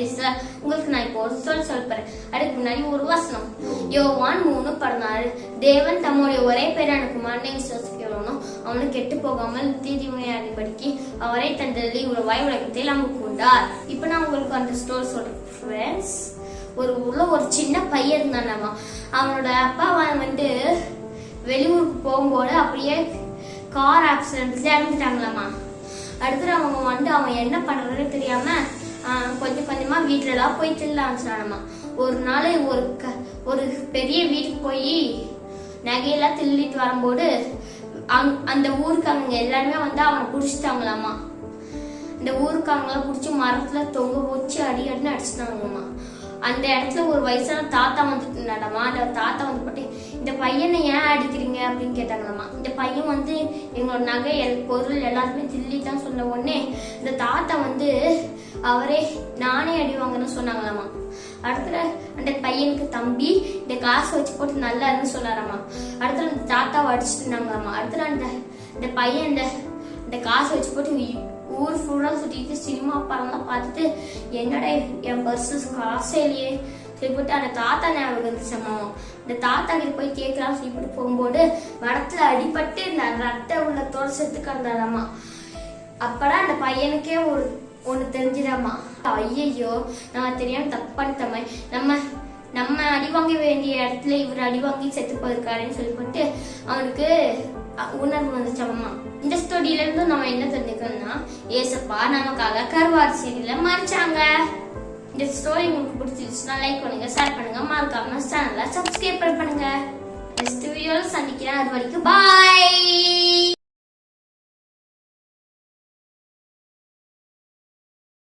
Hi உங்களுக்கு நான் இப்போ ஒரு சொல் சொல்றேன் அதுக்கு முன்னாடி ஒரு வசனம். யோவான் மூணு பதினாறு. தேவன் தம்முடைய ஒரே பேரான குமாரனை விசுவாசிக்கிறவனும் அவனு கெட்டு போகாமல் தீதிமையாடிபடிக்கு அவரை தந்ததில் உறவாய் உலகத்தில் நமக்கு உண்டார். இப்போ நான் உங்களுக்கு அந்த ஸ்டோரி சொல்றேன். ஃப்ரெண்ட்ஸ் ஒரு உள்ள ஒரு சின்ன பையன் இருந்தானாமா? அவனோட அப்பா அவன் வந்து வெளியூருக்கு போகும்போது அப்படியே கார் ஆக்சிடென்ட்ல இறந்துட்டாங்களாமா? அடுத்து அவங்க வந்து அவன் என்ன பண்றதுன்னு தெரியாம கொஞ்சம் கொஞ்சமா வீட்டுல போய் திருட ஆரம்பிச்சானாமா ஒரு நாள் ஒரு க ஒரு பெரிய வீட்டுக்கு போய் நகையெல்லாம் தில்லிட்டு வரும்போது அங் அந்த ஊருக்காரங்க எல்லாருமே வந்து அவனை பிடிச்சிட்டாங்களாம்மா. இந்த ஊருக்காரங்களாம் பிடிச்சி மரத்துல தொங்க வச்சு அடி அடினு அடிச்சிட்டாங்கம்மா. அந்த இடத்துல ஒரு வயசான தாத்தா வந்துட்டு இருந்தாடாமா அந்த தாத்தா வந்து போட்டு இந்த பையனை ஏன் அடிக்கிறீங்க? அப்படின்னு கேட்டாங்களாமா. இந்த பையன் வந்து எங்களோட நகை எல் பொருள் எல்லாருமே தில்லி தான் சொன்ன உடனே இந்த தாத்தா வந்து அவரே நானே அடி வாங்கன்னு சொன்னாங்களாமா. அடுத்த அந்த பையனுக்கு தம்பி இந்த காசு வச்சு போட்டு நல்லா இருந்து சொன்னாராமா. அடுத்த அந்த தாத்தாவை அடிச்சுட்டு இருந்தாங்களாமா. அடுத்துல அந்த இந்த பையன் இந்த இந்த காசு வச்சு போட்டு ஊர் ஃபுல்லாக சுற்றிட்டு சினிமா படம்லாம் பார்த்துட்டு என்னடா என் பர்ஸு காசே இல்லையே. சொல்லி போட்டு அந்த தாத்தா ஞாபகம் இருந்துச்சம்மா இந்த தாத்தா கிட்ட போய் கேட்கலாம் சொல்லி போட்டு போகும்போது மரத்துல அடிபட்டு இந்த ரத்த உள்ள தோசத்துக்கு கிடந்தாராமா அப்பதான் அந்த பையனுக்கே ஒரு ஒன்று தெரிஞ்சிடாமா ஐயையோ நான் தெரியாம தப்பு பண்ணிட்டோமே நம்ம நம்ம அடி வாங்க வேண்டிய இடத்துல இவர் அடி வாங்கி செத்து போயிருக்காருன்னு சொல்லி போட்டு அவனுக்கு உணர்வு வந்துச்சாமா இந்த ஸ்டோரியில இருந்து நம்ம என்ன தெரிஞ்சுக்கணும்னா ஏசப்பா நமக்காக கருவாறு செடியில மறிச்சாங்க. இந்த ஸ்டோரி உங்களுக்கு பிடிச்சிருச்சுன்னா லைக் பண்ணுங்க ஷேர் பண்ணுங்க. மறக்காம சேனலை சப்ஸ்கிரைப் பண்ணுங்க. நெக்ஸ்ட் வீடியோவில் சந்திக்கிறேன். அது வரைக்கும் பாய்